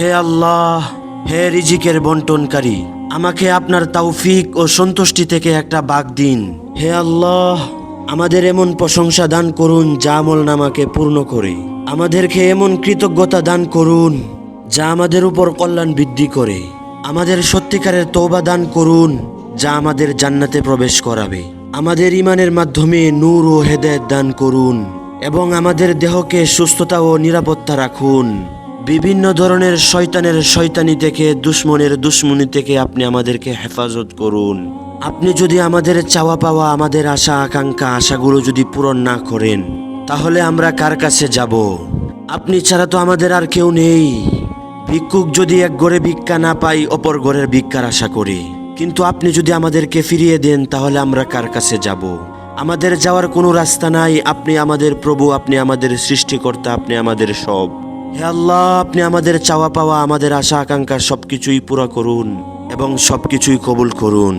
হে আল্লাহ, হে রিজিকের বন্টনকারী, আমাকে আপনার তাওফিক ও সন্তুষ্টি থেকে একটা বাগ দিন। হে আল্লাহ, আমাদের এমন প্রশংসা দান করুন যা আমল নামাকে পূর্ণ করে। আমাদেরকে এমন কৃতজ্ঞতা দান করুন যা আমাদের উপর কল্যাণ বৃদ্ধি করে। আমাদের সত্যিকারের তৌবা দান করুন যা আমাদের জান্নাতে প্রবেশ করাবে। আমাদের ইমানের মাধ্যমে নূর ও হেদায়েত দান করুন এবং আমাদের দেহকে সুস্থতা ও নিরাপত্তা রাখুন। বিভিন্ন ধরনের শয়তানের শয়তানি থেকে, দুশ্মনের দুশ্মনী থেকে আপনি আমাদেরকে হেফাজত করুন। আপনি যদি আমাদের চাওয়া পাওয়া, আমাদের আশা, আকাঙ্ক্ষা, আশাগুলো যদি পূরণ না করেন, তাহলে আমরা কার কাছে যাব? আপনি ছাড়া তো আমাদের আর কেউ নেই। ভিক্ষুক যদি এক ঘরে ভিক্ষা না পাই অপর ঘরের ভিক্ষার আশা করি। কিন্তু আপনি যদি আমাদেরকে ফিরিয়ে দেন, তাহলে আমরা কার কাছে যাব? আমাদের যাওয়ার কোনো রাস্তা নাই। আপনি আমাদের প্রভু, আপনি আমাদের সৃষ্টিকর্তা, আপনি আমাদের সব। হে আল্লাহ, আপনি আমাদের চাওয়া পাওয়া, আমাদের আশা আকাঙ্ক্ষা সবকিছুই পুরা করুন এবং সবকিছুই কবুল করুন।